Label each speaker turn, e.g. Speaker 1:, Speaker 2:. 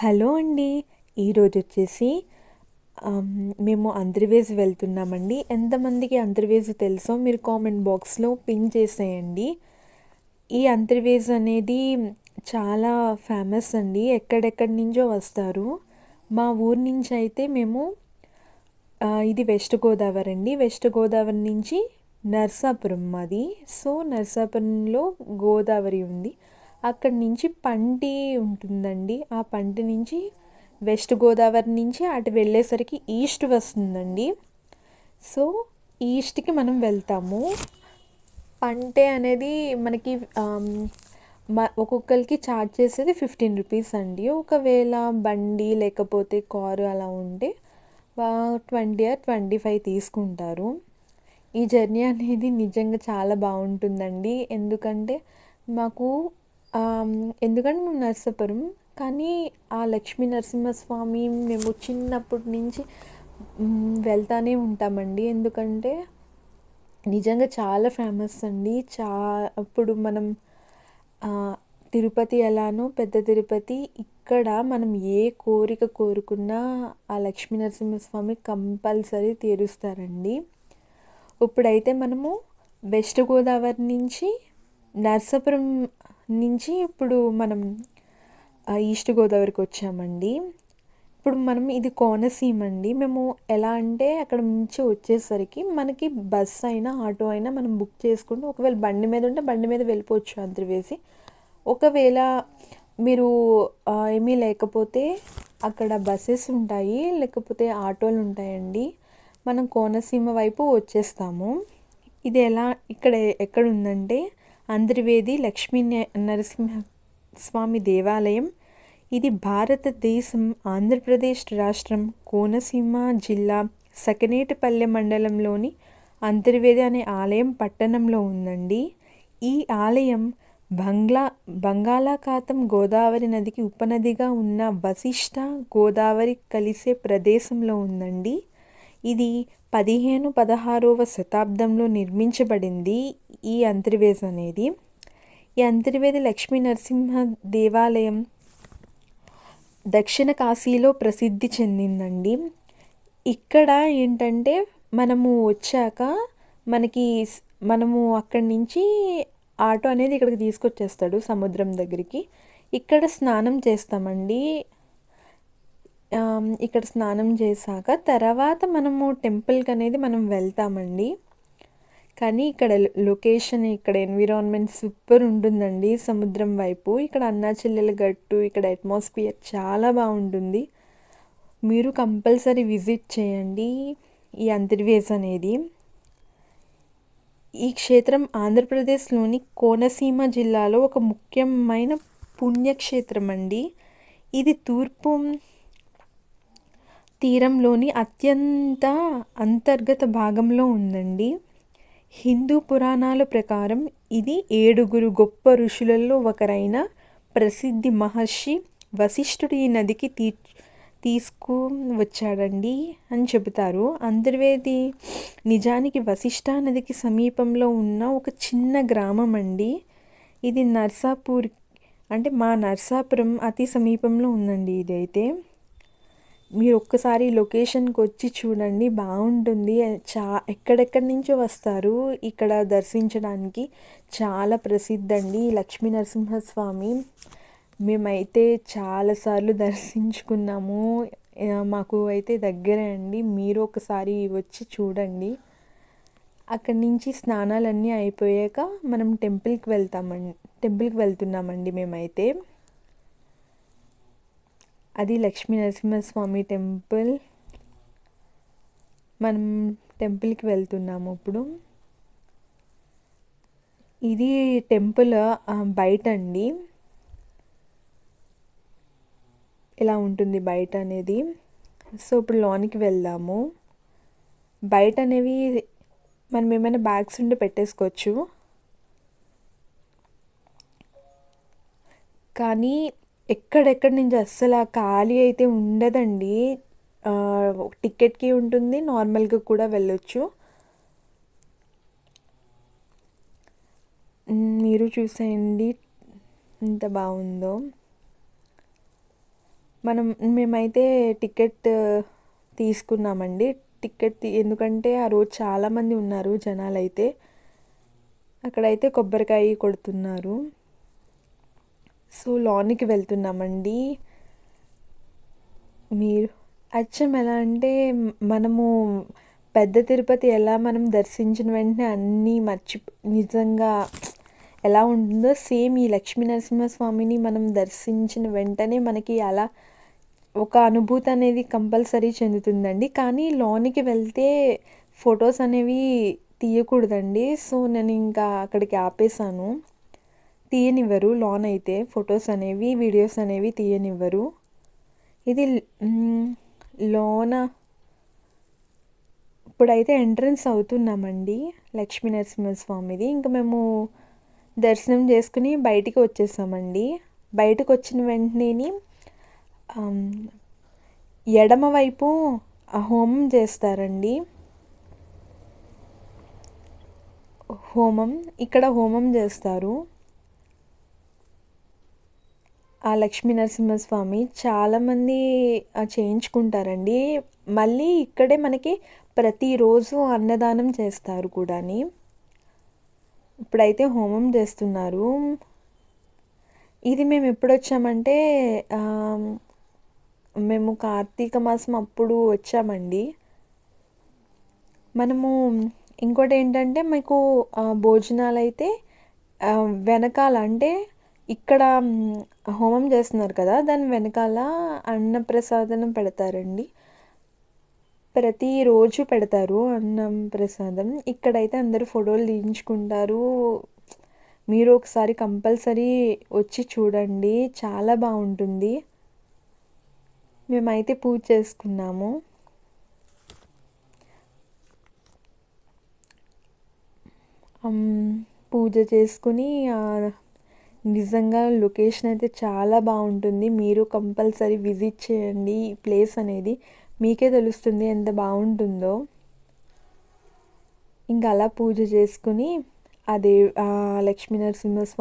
Speaker 1: Hello అండి. ఈరోజు వచ్చేసి మేము అంతర్వేజ్ వెళ్తున్నామండి. ఎంతమందికి అంతర్వేజ్ తెలుసో మీరు కామెంట్ బాక్స్లో పిన్ చేసేయండి. ఈ అంతర్వేజ్ అనేది చాలా ఫేమస్ అండి. ఎక్కడెక్కడి నుంచో వస్తారు. మా ఊరు నుంచి అయితే మేము ఇది వెస్ట్ గోదావరి అండి. వెస్ట్ గోదావరి నుంచి నర్సాపురం మాది. సో నర్సాపురంలో గోదావరి ఉంది. అక్కడి నుంచి పంటి ఉంటుందండి. ఆ పంటి నుంచి వెస్ట్ గోదావరి నుంచి అటు వెళ్ళేసరికి ఈస్ట్ వస్తుందండి. సో ఈస్ట్కి మనం వెళ్తాము. పంటే అనేది మనకి ఒక్కొక్కరికి ఛార్జ్ చేసేది ఫిఫ్టీన్ రూపీస్ అండి. ఒకవేళ బండి లేకపోతే కారు అలా ఉంటే ట్వంటీ ఆర్ ట్వంటీ ఫైవ్ తీసుకుంటారు. ఈ జర్నీ అనేది నిజంగా చాలా బాగుంటుందండి. ఎందుకంటే మాకు ఎందుకంటే మేము నర్సాపురం కానీ ఆ లక్ష్మీ నరసింహస్వామి మేము చిన్నప్పటి నుంచి వెళ్తానే ఉంటామండి. ఎందుకంటే నిజంగా చాలా ఫేమస్ అండి. చా అప్పుడు మనం తిరుపతి ఎలానో పెద్ద తిరుపతి. ఇక్కడ మనం ఏ కోరిక కోరుకున్నా ఆ లక్ష్మీ నరసింహస్వామి కంపల్సరీ తీరుస్తారండి. ఇప్పుడైతే మనము వెస్ట్ గోదావరి నుంచి నర్సాపురం నుంచి ఇప్పుడు మనం ఈస్ట్ గోదావరికి వచ్చామండి. ఇప్పుడు మనం ఇది కోనసీమ అండి. మేము ఎలా అంటే అక్కడ నుంచి వచ్చేసరికి మనకి బస్సు అయినా ఆటో అయినా మనం బుక్ చేసుకుంటూ ఒకవేళ బండి మీద ఉంటే బండి మీద వెళ్ళిపోవచ్చు అంతర్వేసి ఒకవేళ మీరు ఏమీ లేకపోతే అక్కడ బస్సెస్ ఉంటాయి లేకపోతే ఆటోలు ఉంటాయండి. మనం కోనసీమ వైపు వచ్చేస్తాము. ఇది ఎలా ఇక్కడ ఎక్కడ ఉందంటే అంతర్వేది లక్ష్మీ నరసింహ స్వామి దేవాలయం. ఇది భారతదేశం ఆంధ్రప్రదేశ్ రాష్ట్రం కోనసీమ జిల్లా సకినేటిపల్లె మండలంలోని అంతర్వేది అనే ఆలయం పట్టణంలో ఉందండి. ఈ ఆలయం బంగ్లా బంగాళాఖాతం గోదావరి నదికి ఉపనదిగా ఉన్న వశిష్ట గోదావరి కలిసే ప్రదేశంలో ఉందండి. ఇది పదిహేను పదహారవ శతాబ్దంలో నిర్మించబడింది ఈ అంతర్వేది అనేది. ఈ అంతర్వేది లక్ష్మీ నరసింహ దేవాలయం దక్షిణ కాశీలో ప్రసిద్ధి చెందిందండి. ఇక్కడ ఏంటంటే మనము వచ్చాక మనకి మనము అక్కడి నుంచి ఆటో అనేది ఇక్కడికి తీసుకొచ్చేస్తాడు సముద్రం దగ్గరికి. ఇక్కడ స్నానం చేస్తామండి. ఇక్కడ స్నానం చేశాక తర్వాత మనము టెంపుల్కి అనేది మనం వెళ్తామండి. కానీ ఇక్కడ లొకేషన్ ఇక్కడ ఎన్విరాన్మెంట్ సూపర్ ఉంటుందండి సముద్రం వైపు. ఇక్కడ అన్నాచెల్లెల గట్టు ఇక్కడ అట్మాస్ఫియర్ చాలా బాగుంటుంది. మీరు కంపల్సరీ విజిట్ చేయండి ఈ అంతర్వేస్ అనేది. ఈ క్షేత్రం ఆంధ్రప్రదేశ్లోని కోనసీమ జిల్లాలో ఒక ముఖ్యమైన పుణ్యక్షేత్రం అండి ఇది తూర్పు తీరంలోని అత్యంత అంతర్గత భాగంలో ఉందండి. హిందూ పురాణాల ప్రకారం ఇది ఏడుగురు గొప్ప ఋషులలో ఒకరైన ప్రసిద్ధి మహర్షి వశిష్ఠుడు ఈ నదికి తీ తీసుకు వచ్చాడండి అని చెబుతారు. అంతర్వేది నిజానికి వశిష్ఠ నదికి సమీపంలో ఉన్న ఒక చిన్న గ్రామం అండి ఇది నర్సాపూర్ అంటే మా నర్సాపురం అతి సమీపంలో ఉందండి ఇది అయితే మీరు ఒక్కసారి లొకేషన్కి వచ్చి చూడండి. బాగుంటుంది చా ఎక్కడెక్కడి నుంచో వస్తారు? ఇక్కడ దర్శించడానికి చాలా ప్రసిద్ధి అండి లక్ష్మీ నరసింహస్వామి. మేమైతే చాలాసార్లు దర్శించుకున్నాము. మాకు అయితే దగ్గరే అండి. మీరు ఒకసారి వచ్చి చూడండి. అక్కడి నుంచి స్నానాలన్నీ అయిపోయాక మనం టెంపుల్కి వెళ్తామండి టెంపుల్కి వెళ్తున్నామండి మేమైతే. అది లక్ష్మీ నరసింహస్వామి టెంపుల్. మనం టెంపుల్కి వెళ్తున్నాము ఇప్పుడు. ఇది టెంపుల్ బయట అండి ఇలా ఉంటుంది బయట అనేది? సో ఇప్పుడు లోనికి వెళ్దాము. బయట అనేవి మనం ఏమైనా బ్యాగ్స్ ఉంటే పెట్టేసుకోవచ్చు. కానీ ఎక్కడెక్కడి నుంచి అస్సలు ఖాళీ అయితే ఉండదండి. టికెట్కి ఉంటుంది నార్మల్గా కూడా వెళ్ళొచ్చు. మీరు చూసేయండి ఎంత బాగుందో. మనం మేమైతే టికెట్ తీసుకున్నామండి. టికెట్ తీ- ఎందుకంటే ఆ రోజు చాలామంది ఉన్నారు జనాలు అయితే అక్కడైతే కొబ్బరికాయ కొడుతున్నారు. సో లోనికి వెళ్తున్నామండి. మీరు అచ్చం ఎలా అంటే మనము పెద్ద తిరుపతి ఎలా మనం దర్శించిన వెంటనే అన్నీ మర్చి నిజంగా ఎలా ఉంటుందో సేమ్ ఈ లక్ష్మీ నరసింహస్వామిని మనం దర్శించిన వెంటనే మనకి అలా ఒక అనుభూతి అనేది కంపల్సరీ చెందుతుందండి. కానీ లోనికి వెళ్తే ఫొటోస్ అనేవి తీయకూడదండి. సో నేను ఇంకా అక్కడికి ఆపేసాను తీయనివ్వరు. లోన్ అయితే ఫొటోస్ అనేవి వీడియోస్ అనేవి తీయనివ్వరు. ఇది లోన ఇప్పుడైతే ఎంట్రన్స్ అవుతున్నామండి లక్ష్మీ నరసింహస్వామిది ఇంకా మేము దర్శనం చేసుకుని బయటికి వచ్చేసామండి. బయటకు వచ్చిన వెంటనే ఎడమవైపు ఎడమ వైపు హోమం చేస్తారండి. హోమం ఇక్కడ హోమం చేస్తారు. ఆ లక్ష్మీ నరసింహస్వామి చాలామంది చేయించుకుంటారండి. మళ్ళీ ఇక్కడే మనకి ప్రతిరోజు అన్నదానం చేస్తారు కూడాని. ఇప్పుడైతే హోమం చేస్తున్నారు. ఇది మేము ఎప్పుడు వచ్చామంటే మేము కార్తీక మాసం అప్పుడు వచ్చామండి. మనము ఇంకోటి ఏంటంటే మీకు భోజనాలు అయితే వెనకాల అంటే ఇక్కడ హోమం చేస్తున్నారు కదా దాని వెనకాల అన్నప్రసాదం పెడతారండి. ప్రతిరోజు పెడతారు అన్నం ప్రసాదం. ఇక్కడైతే అందరూ ఫోటోలు తీయించుకుంటారు. మీరు ఒకసారి కంపల్సరీ వచ్చి చూడండి. చాలా బాగుంటుంది. మేమైతే పూజ చేసుకున్నాము. పూజ చేసుకుని నిజంగా లొకేషన్ అయితే చాలా బాగుంటుంది. మీరు కంపల్సరీ విజిట్ చేయండి ఈ ప్లేస్ అనేది. మీకే తెలుస్తుంది ఎంత బాగుంటుందో. ఇంకా అలా పూజ చేసుకుని అదే ఆ లక్ష్మీ నరసింహస్వామి